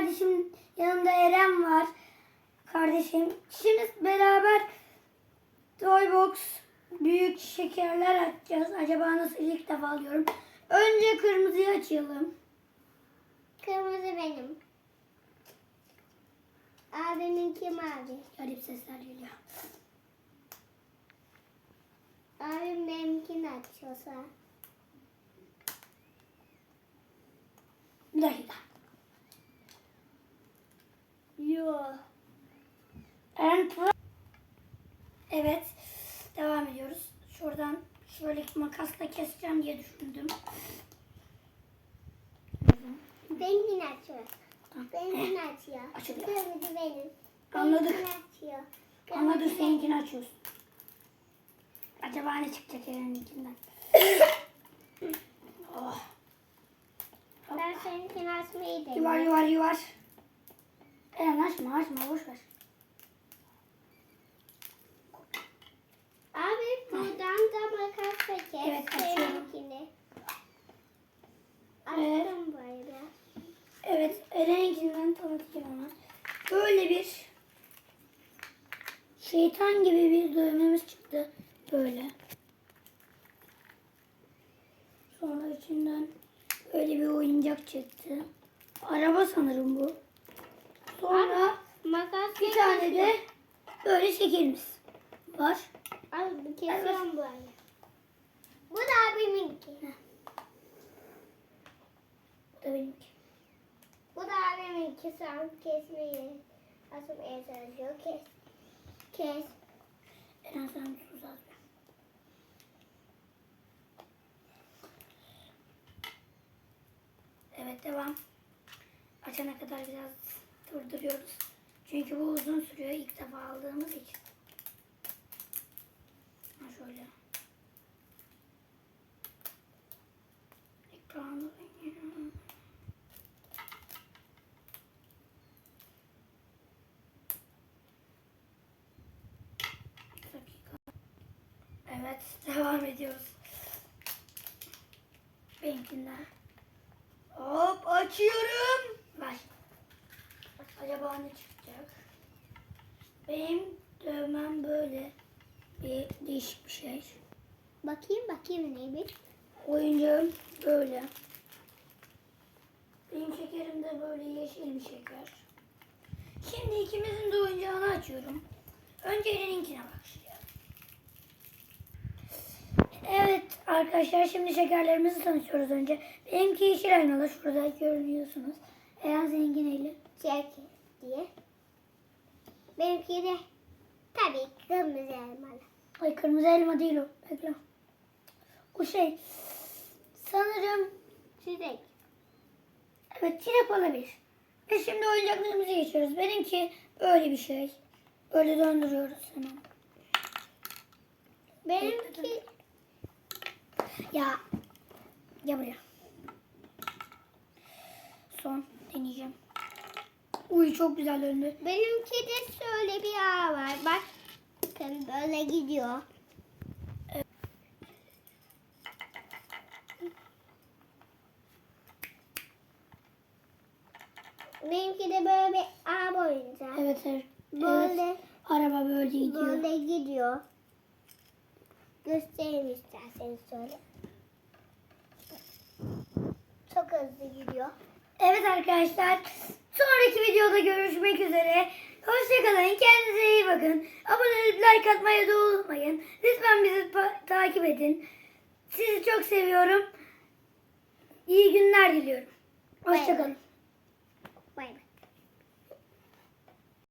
kardeşim, yanımda Eren var. Kardeşim. Şimdi beraber Toybox büyük şekerler açacağız. Acaba nasıl ilk defa alıyorum. Önce kırmızıyı açalım. Kırmızı benim. Abiminki mavi. Garip sesler geliyor. Abim benimkini açıyorsa. Bir dakika. Eren Pro- Evet. Devam ediyoruz. Şuradan şöyle makasla keseceğim diye düşündüm. Benimkini açıyor. Benimkini açıyor. Açılıyor. Kırmızı benim. Anladık. Benimkini açıyor. Kırmızı seninkini açıyorsun. Acaba ne çıkacak Eren'inkinden? oh. Ben seninkini açmayı Yuvar deniyorum. yuvar yuvar. Eren açma açma boş ver. Abi buradan da makasla kes. Evet, açıyorum. Seninkini. Evet. Açtım böyle. Evet Eren'inkinden tanıtayım ona. Böyle bir şeytan gibi bir dövmemiz çıktı. Böyle. Sonra içinden böyle bir oyuncak çıktı. Araba sanırım bu. Sonra Makas bir tane de böyle şekerimiz var. Abi kesiyorum böyle. Bu da abiminki. Bu da benimki. Bu da abiminki. Sen kesmeyi asmaya çalışıyor. Kes. Kes. Eren sen sus az. Evet devam. Açana kadar biraz durduruyoruz. Çünkü bu uzun sürüyor ilk defa aldığımız için. Ha şöyle. Ekranı Bir dakika. Evet, devam ediyoruz. Benimkinden. Hop, açıyorum. Ver. Acaba ne çıkacak? Benim dövmem böyle bir değişik bir şey. Bakayım bakayım neymiş. Oyuncağım böyle. Benim şekerim de böyle yeşil bir şeker. Şimdi ikimizin de oyuncağını açıyorum. Önce Eren'inkine başlayalım. Evet arkadaşlar şimdi şekerlerimizi tanışıyoruz önce. Benimki yeşil aynalı şurada görünüyorsunuz. Eren seninki neyli? Çek diye. Benimki de tabii kırmızı elmalı. Ay kırmızı elma değil o. Bekle. O şey sanırım Çilek. Evet çilek olabilir. Ve şimdi oyuncaklarımıza geçiyoruz. Benimki böyle bir şey. Böyle döndürüyoruz hemen. Benimki Ya. Ya buraya. Son deneyeceğim. Uy çok güzel döndü. benimki de şöyle bir ağ var. Bak. Bakın böyle gidiyor. Benimki de böyle bir ağ boyunca. Evet evet. Böyle Evet. Araba böyle gidiyor. böyle gidiyor. Göstereyim isterseniz şöyle. Çok hızlı gidiyor. Evet arkadaşlar. Sonraki videoda görüşmek üzere. Hoşçakalın. Kendinize iyi bakın. Abone olup like atmayı da unutmayın. Lütfen bizi takip edin. Sizi çok seviyorum. İyi günler diliyorum. Hoşçakalın.